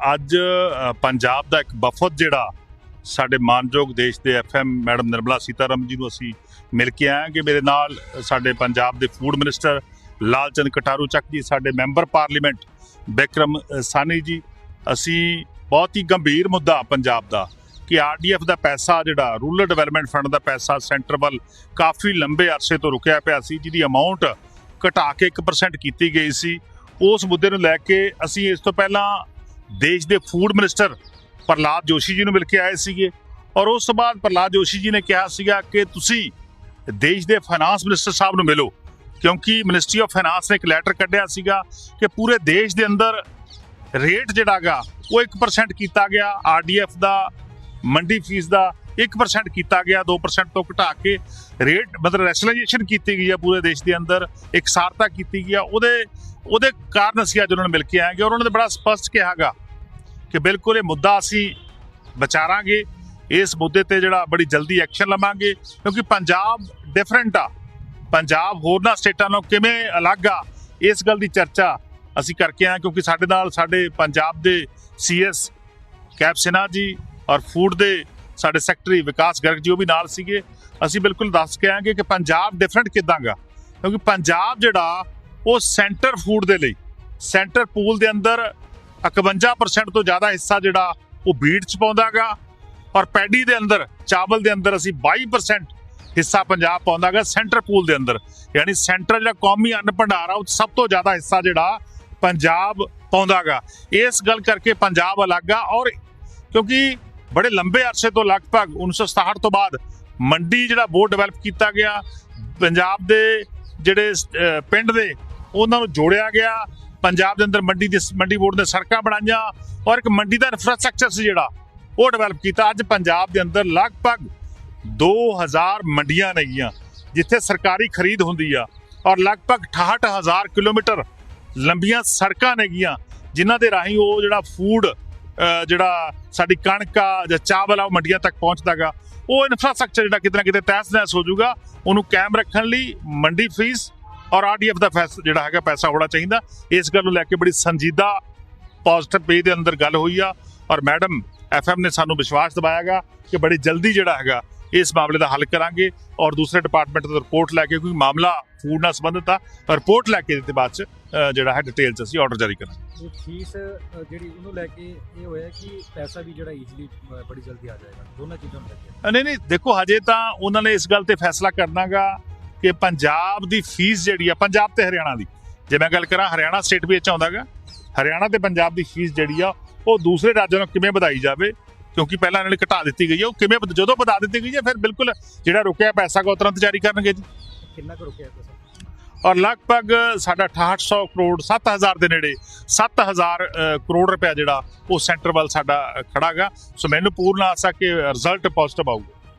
ਅੱਜ ਪੰਜਾਬ ਦਾ ਇੱਕ ਵਫਦ ਜਿਹੜਾ ਸਾਡੇ ਮਾਨਯੋਗ ਦੇਸ਼ ਦੇ ਐਫਐਮ ਮੈਡਮ ਨਿਰਮਲਾ ਸੀਤਾਰਮ ਜੀ ਨੂੰ ਅਸੀਂ ਮਿਲ ਕੇ ਆਏ ਕਿ ਮੇਰੇ ਨਾਲ ਸਾਡੇ ਪੰਜਾਬ ਦੇ ਫੂਡ ਮਿਨਿਸਟਰ ਲਾਲਚੰਦ ਕਟਾਰੂ ਚੱਕ ਜੀ, ਸਾਡੇ ਮੈਂਬਰ ਪਾਰਲੀਮੈਂਟ ਬਿਕਰਮ ਸਾਨੀ ਜੀ। ਅਸੀਂ ਬਹੁਤ ਹੀ ਗੰਭੀਰ ਮੁੱਦਾ ਪੰਜਾਬ ਦਾ ਕਿ ਆਰਡੀਐਫ ਦਾ ਪੈਸਾ ਜਿਹੜਾ, ਰੂਰਲ ਡਿਵੈਲਪਮੈਂਟ ਫੰਡ ਦਾ ਪੈਸਾ ਸੈਂਟਰ ਵੱਲ ਕਾਫੀ ਲੰਬੇ ਅਰਸੇ ਤੋਂ ਰੁਕਿਆ ਪਿਆ ਸੀ, ਜਿਹਦੀ ਅਮਾਉਂਟ ਘਟਾ ਕੇ 1% ਕੀਤੀ ਗਈ ਸੀ। ਉਸ ਮੁੱਦੇ ਨੂੰ ਲੈ ਕੇ ਅਸੀਂ ਇਸ ਤੋਂ ਪਹਿਲਾਂ ਦੇਸ਼ ਦੇ ਫੂਡ ਮਿਨਿਸਟਰ ਪ੍ਰਲਾਦ ਜੋਸ਼ੀ ਜੀ ਨੂੰ ਮਿਲ ਕੇ ਆਏ ਸੀਗੇ। ਔਰ ਉਸ ਤੋਂ ਬਾਅਦ ਪ੍ਰਲਾਦ ਜੋਸ਼ੀ ਜੀ ਨੇ ਕਿਹਾ ਸੀਗਾ ਕਿ ਤੁਸੀਂ ਦੇਸ਼ ਦੇ ਫਾਈਨਾਂਸ ਮਿਨਿਸਟਰ ਸਾਹਿਬ ਨੂੰ ਮਿਲੋ, ਕਿਉਂਕਿ ਮਿਨਿਸਟਰੀ ਆਫ ਫਾਈਨਾਂਸ ਨੇ ਇੱਕ ਲੈਟਰ ਕੱਢਿਆ ਸੀਗਾ ਕਿ ਪੂਰੇ ਦੇਸ਼ ਦੇ ਅੰਦਰ ਰੇਟ ਜਿਹੜਾਗਾ ਉਹ 1% ਕੀਤਾ ਗਿਆ ਆਰਡੀਐਫ ਦਾ, ਮੰਡੀ ਫੀਸ ਦਾ 1% ਕੀਤਾ ਗਿਆ 2% ਤੋਂ ਘਟਾ ਕੇ ਰੇਟ ਮਤਲਬ ਰੈਸ਼ਨਲਾਈਜੇਸ਼ਨ ਕੀਤੀ ਗਈ ਆ ਪੂਰੇ ਦੇਸ਼ ਦੇ ਅੰਦਰ ਇਕਸਾਰਤਾ ਕੀਤੀ ਗਈ ਆ। ਉਹਦੇ ਉਹਦੇ ਕਾਰਨ ਅਸੀਂ ਅੱਜ ਉਹਨਾਂ ਨੂੰ ਮਿਲ ਕੇ ਆਏਗੇ ਔਰ ਉਹਨਾਂ ਨੇ ਬੜਾ ਸਪਸ਼ਟ ਕਿਹਾਗਾ ਕਿ ਬਿਲਕੁਲ ਇਹ ਮੁੱਦਾ ਅਸੀਂ ਵਿਚਾਰਾਂਗੇ, ਇਸ ਮੁੱਦੇ ਤੇ ਜਿਹੜਾ ਬੜੀ ਜਲਦੀ ਐਕਸ਼ਨ ਲਵਾਂਗੇ, ਕਿਉਂਕਿ ਪੰਜਾਬ ਡਿਫਰੈਂਟ ਆ। ਪੰਜਾਬ ਹੋਰਨਾਂ ਸਟੇਟਾਂ ਨਾਲੋਂ ਕਿਵੇਂ ਅਲੱਗ ਆ, ਇਸ ਗੱਲ ਦੀ ਚਰਚਾ ਅਸੀਂ ਕਰਕੇ ਆਏ ਕਿਉਂਕਿ ਸਾਡੇ ਨਾਲ ਸਾਡੇ ਪੰਜਾਬ ਦੇ ਸੀਐਸ ਕੈਪ ਸਿਨਹਾ ਜੀ ਔਰ ਫੂਡ ਦੇ ਸਾਡੇ ਸੈਕਟਰੀ ਵਿਕਾਸ ਗਰਗ ਜੀ ਉਹ ਵੀ ਨਾਲ ਸੀਗੇ। ਅਸੀਂ ਬਿਲਕੁਲ ਦੱਸ ਕੇ ਆਂਗੇ ਕਿ ਪੰਜਾਬ ਡਿਫਰੈਂਟ ਕਿਦਾਂਗਾ ਕਿਉਂਕਿ ਪੰਜਾਬ ਜਿਹੜਾ, ਉਹ ਸੈਂਟਰ ਫੂਡ ਦੇ ਲਈ ਸੈਂਟਰ ਪੂਲ ਦੇ ਅੰਦਰ 51% ਤੋਂ ਜ਼ਿਆਦਾ ਹਿੱਸਾ ਜਿਹੜਾ, ਉਹ ਬੀਟ ਚ ਪਾਉਂਦਾਗਾ ਔਰ ਪੈਡੀ ਦੇ ਅੰਦਰ, ਚਾਵਲ ਦੇ ਅੰਦਰ ਅਸੀਂ 22% ਹਿੱਸਾ ਪੰਜਾਬ ਪਾਉਂਦਾਗਾ ਸੈਂਟਰ ਪੂਲ ਦੇ ਅੰਦਰ। ਯਾਨੀ ਸੈਂਟਰ ਜਿਹੜਾ ਕੌਮੀ ਅੰਨ ਭੰਡਾਰ ਆ, ਉਹ 'ਚ ਸਭ ਤੋਂ ਜ਼ਿਆਦਾ ਹਿੱਸਾ ਜਿਹੜਾ ਪੰਜਾਬ ਪਾਉਂਦਾਗਾ ਇਸ ਗੱਲ ਕਰਕੇ ਪੰਜਾਬ ਅਲੱਗ ਆ ਔਰ ਕਿਉਂਕਿ ਬੜੇ ਲੰਬੇ ਅਰਸੇ ਤੋਂ ਲਗਭਗ 1967 ਤੋਂ ਬਾਅਦ ਮੰਡੀ ਜਿਹੜਾ ਬੋਰਡ ਡਿਵੈਲਪ ਕੀਤਾ ਗਿਆ, ਪੰਜਾਬ ਦੇ ਜਿਹੜੇ ਪਿੰਡ ਦੇ, ਉਹਨਾਂ ਨੂੰ ਜੋੜਿਆ ਗਿਆ। ਪੰਜਾਬ ਦੇ ਅੰਦਰ ਮੰਡੀ ਦੇ, ਮੰਡੀ ਬੋਰਡ ਨੇ ਸੜਕਾਂ ਬਣਾਈਆਂ ਔਰ ਇੱਕ ਮੰਡੀ ਦਾ ਇਨਫਰਾਸਟ੍ਰਕਚਰ ਸੀ ਜਿਹੜਾ, ਉਹ ਡਿਵੈਲਪ ਕੀਤਾ। ਅੱਜ ਪੰਜਾਬ ਦੇ ਅੰਦਰ ਲਗਭਗ 2000 ਮੰਡੀਆਂ ਨੇਗੀਆਂ, ਜਿੱਥੇ ਸਰਕਾਰੀ ਖਰੀਦ ਹੁੰਦੀ ਆ ਔਰ ਲਗਭਗ 68000 ਕਿਲੋਮੀਟਰ ਲੰਬੀਆਂ ਸੜਕਾਂ ਨੇਗੀਆਂ, ਜਿਨ੍ਹਾਂ ਦੇ ਰਾਹੀਂ ਉਹ ਜਿਹੜਾ ਫੂਡ ਜਿਹੜਾ ਸਾਡੀ ਕਣਕ ਆ ਜਾਂ ਚਾਵਲ ਆ, ਉਹ ਮੰਡੀਆਂ ਤੱਕ ਪਹੁੰਚਦਾਗਾ। ਉਹ ਇਨਫਰਾਸਟ੍ਰਕਚਰ ਜਿਹੜਾ ਕਿਤੇ ਨਾ ਕਿਤੇ ਤਹਿਸ ਨਹਿਸ ਹੋ ਜਾਊਗਾ। ਉਹਨੂੰ ਕਾਇਮ ਰੱਖਣ ਲਈ ਮੰਡੀ ਫੀਸ ਔਰ ਆਰਡੀਐਫ ਦਾ ਫੈਸ ਜਿਹੜਾ ਹੈਗਾ, ਪੈਸਾ ਹੋਣਾ ਚਾਹੀਦਾ। ਇਸ ਗੱਲ ਨੂੰ ਲੈ ਕੇ ਬੜੀ ਸੰਜੀਦਾ ਪੋਜ਼ਿਟਿਵ ਪੇ ਦੇ ਅੰਦਰ ਗੱਲ ਹੋਈ ਆ। ਔਰ ਮੈਡਮ ਐਫਐਮ ਨੇ ਸਾਨੂੰ ਵਿਸ਼ਵਾਸ ਦਿਵਾਇਆਗਾ ਕਿ ਬੜੀ ਜਲਦੀ ਜਿਹੜਾ ਹੈਗਾ ਇਸ ਮਾਮਲੇ ਦਾ ਹੱਲ ਕਰਾਂਗੇ ਔਰ ਦੂਸਰੇ ਡਿਪਾਰਟਮੈਂਟ ਤੋਂ ਰਿਪੋਰਟ ਲੈ ਕੇ ਕੋਈ ਮਾਮਲਾ ਫੂਡ ਨਾਲ ਸੰਬੰਧਿਤ ਆ ਰਿਪੋਰਟ ਲੈ ਕੇ ਇਹਦੇ ਬਾਅਦ ਚ ਜਿਹੜਾ ਹੈ ਡਿਟੇਲ ਚ ਅਸੀਂ ਆਰਡਰ ਜਾਰੀ ਕਰਾਂਗੇ। ਇਹ ਫੀਸ ਜਿਹੜੀ ਉਹਨੂੰ ਲੈ ਕੇ ਇਹ ਹੋਇਆ ਕਿ ਪੈਸਾ ਵੀ ਜਿਹੜਾ ਈਜ਼ੀਲੀ ਬੜੀ ਜਲਦੀ ਆ ਜਾਏਗਾ। ਦੋਨਾਂ ਚੀਜ਼ਾਂ ਨੂੰ ਲੈ ਕੇ। ਨਹੀਂ ਨਹੀਂ ਦੇਖੋ ਹਜੇ ਤਾਂ ਉਹਨਾਂ ਨੇ ਇਸ ਗੱਲ ਤੇ ਫੈਸਲਾ ਕਰਨਾਗਾ ਕਿ ਪੰਜਾਬ ਦੀ ਫੀਸ ਜਿਹੜੀ ਆ ਪੰਜਾਬ ਤੇ ਹਰਿਆਣਾ ਦੀ ਜੇ ਮੈਂ ਗੱਲ ਕਰਾਂ ਹਰਿਆਣਾ ਸਟੇਟ ਵਿੱਚ ਆਉਂਦਾਗਾ ਹਰਿਆਣਾ ਤੇ ਪੰਜਾਬ ਦੀ ਫੀਸ ਜਿਹੜੀ ਆ ਉਹ ਦੂਸਰੇ ਰਾਜਾਂ ਨੂੰ ਕਿਵੇਂ ਵਧਾਈ ਜਾਵੇ ਕਿਉਂਕਿ ਪਹਿਲਾਂ ਇਹਨਾਂ ਨੇ ਘਟਾ ਦਿੱਤੀ ਗਈ ਹੈ। ਉਹ ਕਿਵੇਂ ਜਦੋਂ ਵਧਾ ਦਿੱਤੀ ਗਈ ਹੈ ਫਿਰ ਬਿਲਕੁਲ ਜਿਹੜਾ ਰੁਕਿਆ ਪੈਸਾ ਕੋ ਤੁਰੰਤ ਜਾਰੀ ਕਰਨਗੇ ਜੀ। ਕਿੰਨਾ ਕੁ ਰੁਕਿਆ ਪੈਸਾ? ਔਰ ਲਗਭਗ ਸਾਡਾ 6800 ਕਰੋੜ 7000 ਦੇ ਨੇੜੇ 7000 ਅ, ਕਰੋੜ ਰੁਪਇਆ ਜਿਹੜਾ ਉਹ ਸੈਂਟਰ ਵੱਲ ਸਾਡਾ ਖੜਾਗਾ। ਸੋ ਮੈਨੂੰ ਪੂਰਨ ਆਸ ਕਿ ਰਿਜ਼ਲਟ ਪੋਜ਼ਿਟਿਵ ਆਊਗਾ।